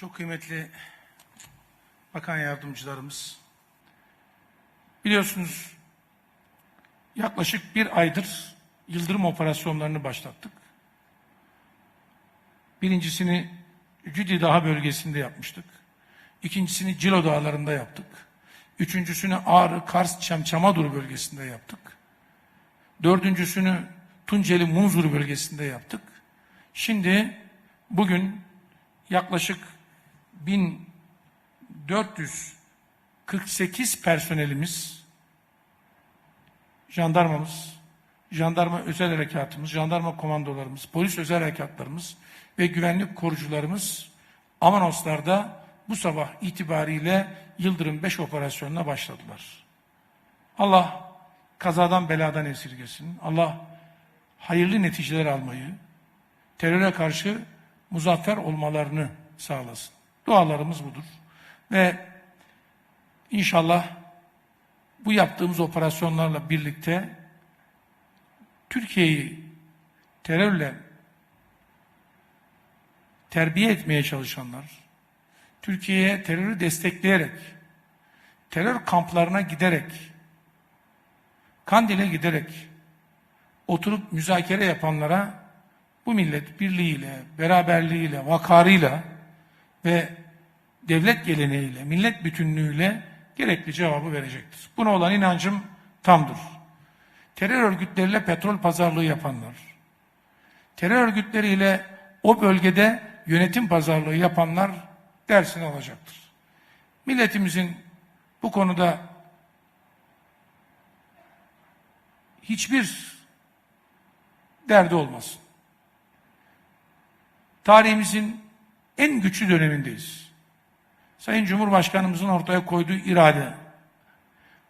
Çok kıymetli bakan yardımcılarımız, biliyorsunuz yaklaşık bir aydır yıldırım operasyonlarını başlattık. Birincisini Cüdi Dağı bölgesinde yapmıştık. İkincisini Cilo Dağları'nda yaptık. Üçüncüsünü Ağrı, Kars, Çamçamadur bölgesinde yaptık. Dördüncüsünü Tunceli, Munzur bölgesinde yaptık. Şimdi bugün yaklaşık 1448 personelimiz, jandarmamız, jandarma özel harekatımız, jandarma komandolarımız, polis özel harekatlarımız ve güvenlik korucularımız Amanoslar'da bu sabah itibariyle Yıldırım 5 operasyonuna başladılar. Allah kazadan beladan esirgesin. Allah hayırlı neticeler almayı, teröre karşı muzaffer olmalarını sağlasın. Dualarımız budur. Ve inşallah bu yaptığımız operasyonlarla birlikte Türkiye'yi terörle terbiye etmeye çalışanlar, Türkiye'ye terörü destekleyerek, terör kamplarına giderek, Kandil'e giderek, oturup müzakere yapanlara bu millet birliğiyle, beraberliğiyle, vakarıyla ve devlet geleneğiyle, millet bütünlüğüyle gerekli cevabı verecektir. Buna olan inancım tamdır. Terör örgütleriyle petrol pazarlığı yapanlar, terör örgütleriyle o bölgede yönetim pazarlığı yapanlar dersini alacaktır. Milletimizin bu konuda hiçbir derdi olmasın. Tarihimizin en güçlü dönemindeyiz. Sayın Cumhurbaşkanımızın ortaya koyduğu irade,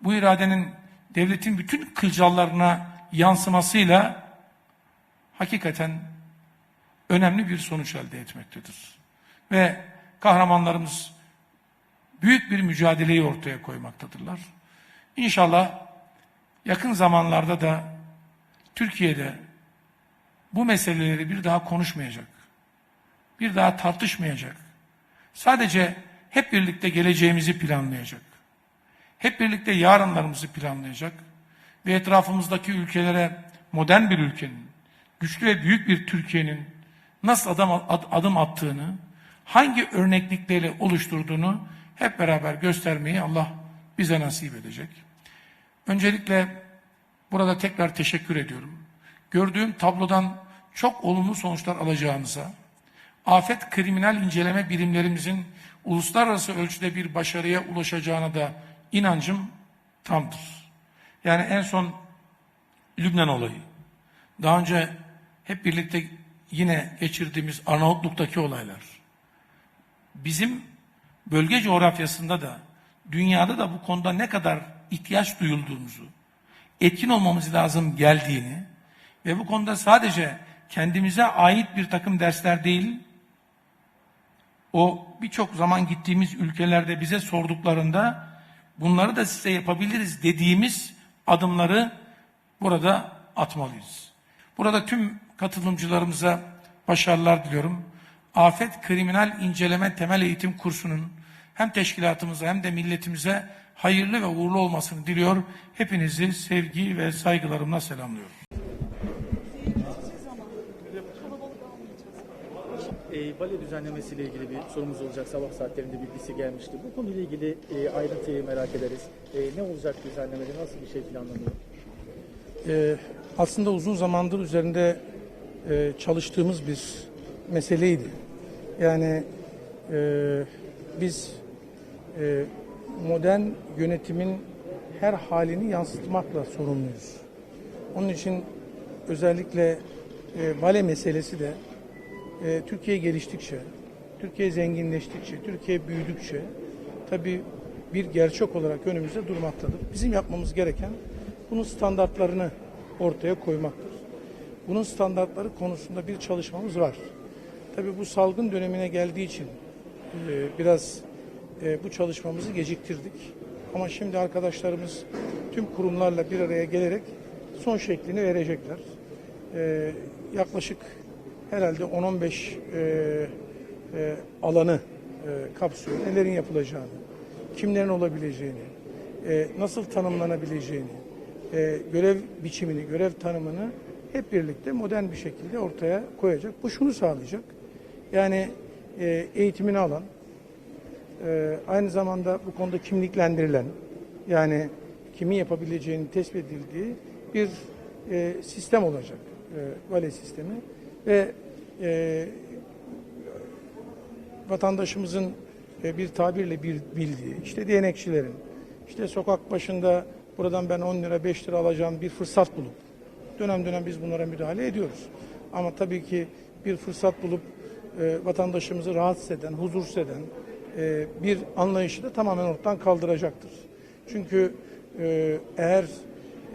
bu iradenin devletin bütün kılcallarına yansımasıyla hakikaten önemli bir sonuç elde etmektedir. Ve kahramanlarımız büyük bir mücadeleyi ortaya koymaktadırlar. İnşallah yakın zamanlarda da Türkiye'de bu meseleleri bir daha konuşmayacak. Bir daha tartışmayacak. Sadece hep birlikte geleceğimizi planlayacak. Hep birlikte yarınlarımızı planlayacak ve etrafımızdaki ülkelere modern bir ülkenin, güçlü ve büyük bir Türkiye'nin nasıl adam, ad- adım attığını, hangi örneklikleri oluşturduğunu hep beraber göstermeyi Allah bize nasip edecek. Öncelikle burada tekrar teşekkür ediyorum. Gördüğüm tablodan çok olumlu sonuçlar alacağımıza, afet kriminal inceleme birimlerimizin uluslararası ölçüde bir başarıya ulaşacağına da inancım tamdır. Yani en son Lübnan olayı, daha önce hep birlikte yine geçirdiğimiz Arnavutluk'taki olaylar, bizim bölge coğrafyasında da dünyada da bu konuda ne kadar ihtiyaç duyulduğumuzu, etkin olmamız lazım geldiğini ve bu konuda sadece kendimize ait bir takım dersler değil, o birçok zaman gittiğimiz ülkelerde bize sorduklarında bunları da size yapabiliriz dediğimiz adımları burada atmalıyız. Burada tüm katılımcılarımıza başarılar diliyorum. Afet Kriminal İnceleme Temel Eğitim Kursu'nun hem teşkilatımıza hem de milletimize hayırlı ve uğurlu olmasını diliyor. Hepinizi sevgi ve saygılarımla selamlıyorum. E, bale düzenlemesiyle ilgili bir sorumuz olacak. Sabah saatlerinde bilgisi gelmişti. Bu konuyla ilgili e, ayrıntıyı merak ederiz. E, ne olacak düzenlemede? Nasıl bir şey planlanıyor? Ee, aslında uzun zamandır üzerinde e, çalıştığımız bir meseleydi. Yani e, biz e, modern yönetimin her halini yansıtmakla sorumluyuz. Onun için özellikle e, vale meselesi de e, Türkiye geliştikçe, Türkiye zenginleştikçe, Türkiye büyüdükçe tabii bir gerçek olarak önümüzde durmaktadır. Bizim yapmamız gereken bunun standartlarını ortaya koymaktır. Bunun standartları konusunda bir çalışmamız var. Tabii bu salgın dönemine geldiği için e, biraz e, bu çalışmamızı geciktirdik. Ama şimdi arkadaşlarımız tüm kurumlarla bir araya gelerek son şeklini verecekler. E, yaklaşık herhalde 10-15 e, e, alanı kapsıyor. Nelerin yapılacağını, kimlerin olabileceğini, e, nasıl tanımlanabileceğini, e, görev biçimini, görev tanımını hep birlikte modern bir şekilde ortaya koyacak. Bu şunu sağlayacak. Yani e, eğitimini alan, e, aynı zamanda bu konuda kimliklendirilen, yani kimin yapabileceğini tespit edildiği bir e, sistem olacak. E, vale sistemi ve e, vatandaşımızın e, bir tabirle bir bildiği, işte değnekçilerin, işte sokak başında buradan ben 10 lira 5 lira alacağım bir fırsat bulup dönem dönem biz bunlara müdahale ediyoruz. Ama tabii ki bir fırsat bulup e, vatandaşımızı rahatsız eden, huzursuz eden e, bir anlayışı da tamamen ortadan kaldıracaktır. Çünkü e, eğer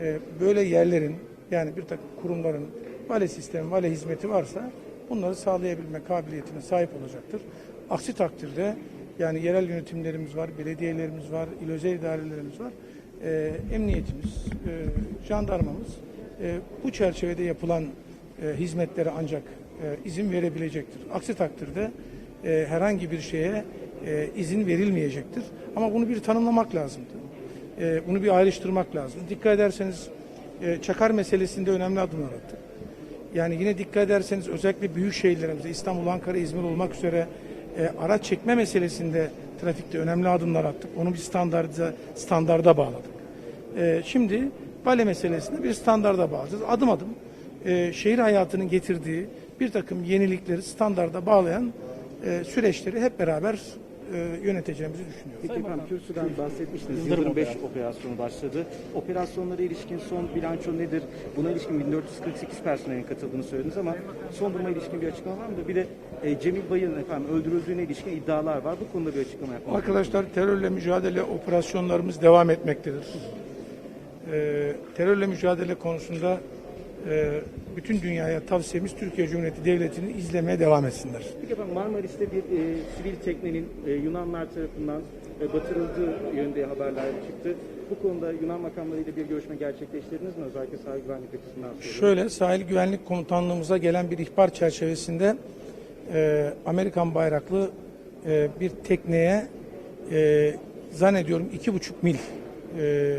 e, böyle yerlerin yani bir takım kurumların vale sistemi, vale hizmeti varsa bunları sağlayabilme kabiliyetine sahip olacaktır. Aksi takdirde yani yerel yönetimlerimiz var, belediyelerimiz var, il özel idarelerimiz var. E, emniyetimiz, e, jandarmamız e, bu çerçevede yapılan e, hizmetlere ancak e, izin verebilecektir. Aksi takdirde e, herhangi bir şeye e, izin verilmeyecektir. Ama bunu bir tanımlamak lazımdı. E, bunu bir ayrıştırmak lazım. Dikkat ederseniz e, Çakar meselesinde önemli adımlar attık. Yani yine dikkat ederseniz özellikle büyük şehirlerimizde İstanbul, Ankara, İzmir olmak üzere e, araç çekme meselesinde trafikte önemli adımlar attık. Onu bir standarda, standarda bağladık. E, şimdi vale meselesinde bir standarda bağlayacağız. Adım adım e, şehir hayatının getirdiği bir takım yenilikleri standarda bağlayan e, süreçleri hep beraber e, yöneteceğimizi düşünüyoruz. Peki efendim kürsüden bahsetmiştiniz. Yıldırım Yıldırım 5 operasyonu. operasyonu başladı. Operasyonlara ilişkin son bilanço nedir? Buna ilişkin 1448 personelin katıldığını söylediniz ama son duruma ilişkin bir açıklama var mı? Bir de e, Cemil Bayır'ın efendim öldürüldüğüne ilişkin iddialar var. Bu konuda bir açıklama yapmak Arkadaşlar terörle mücadele operasyonlarımız devam etmektedir. Ee, terörle mücadele konusunda e, bütün dünyaya tavsiyemiz Türkiye Cumhuriyeti Devleti'ni izlemeye devam etsinler. Peki efendim Marmaris'te bir e, sivil teknenin e, Yunanlar tarafından e, batırıldığı yönde haberler çıktı. Bu konuda Yunan makamlarıyla bir görüşme gerçekleştirdiniz mi? Özellikle sahil güvenlik açısından soruyorum. Şöyle sahil güvenlik komutanlığımıza gelen bir ihbar çerçevesinde e, Amerikan bayraklı e, bir tekneye e, zannediyorum iki buçuk mil e,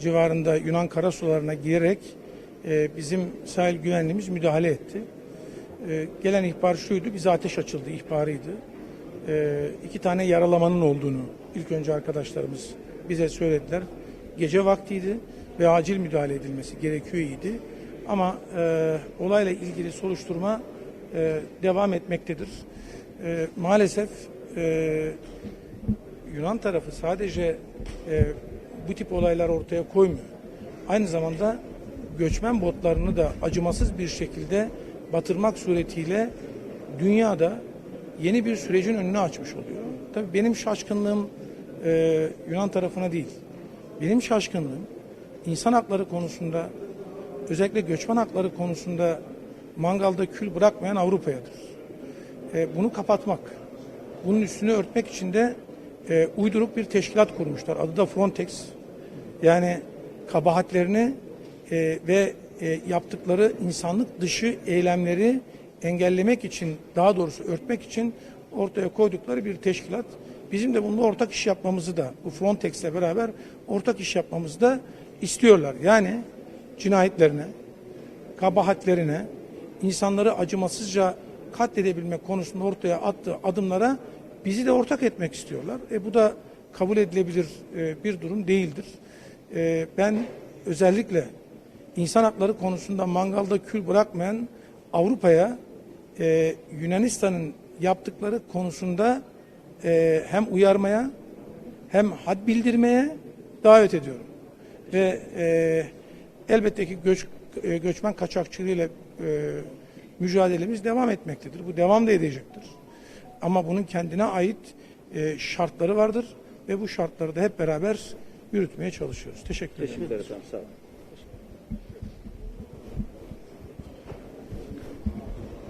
civarında Yunan karasularına girerek e, bizim sahil güvenliğimiz müdahale etti. E, gelen ihbar şuydu, bize ateş açıldı ihbarıydı. E, iki tane yaralamanın olduğunu ilk önce arkadaşlarımız bize söylediler. Gece vaktiydi ve acil müdahale edilmesi gerekiyor idi. Ama e, olayla ilgili soruşturma e, devam etmektedir. E, maalesef e, Yunan tarafı sadece e, bu tip olaylar ortaya koymuyor. Aynı zamanda göçmen botlarını da acımasız bir şekilde batırmak suretiyle dünyada yeni bir sürecin önünü açmış oluyor. Tabii benim şaşkınlığım e, Yunan tarafına değil. Benim şaşkınlığım insan hakları konusunda özellikle göçmen hakları konusunda mangalda kül bırakmayan Avrupa'yadır. E, bunu kapatmak, bunun üstünü örtmek için de e, uyduruk bir teşkilat kurmuşlar. Adı da Frontex. Yani kabahatlerini e, ve e, yaptıkları insanlık dışı eylemleri engellemek için, daha doğrusu örtmek için ortaya koydukları bir teşkilat. Bizim de bununla ortak iş yapmamızı da, bu Frontex'le beraber ortak iş yapmamızı da istiyorlar. Yani cinayetlerine, kabahatlerine, insanları acımasızca katledebilmek konusunda ortaya attığı adımlara bizi de ortak etmek istiyorlar. E, bu da kabul edilebilir e, bir durum değildir. E, ben özellikle insan hakları konusunda mangalda kül bırakmayan Avrupa'ya e, Yunanistan'ın yaptıkları konusunda e, hem uyarmaya hem had bildirmeye davet ediyorum. Ve e, elbette ki göç, e, göçmen kaçakçılığıyla e, mücadelemiz devam etmektedir. Bu devam da edecektir. Ama bunun kendine ait e, şartları vardır ve bu şartları da hep beraber yürütmeye çalışıyoruz. Teşekkür ederim. Teşekkürler efendim. Sağ olun.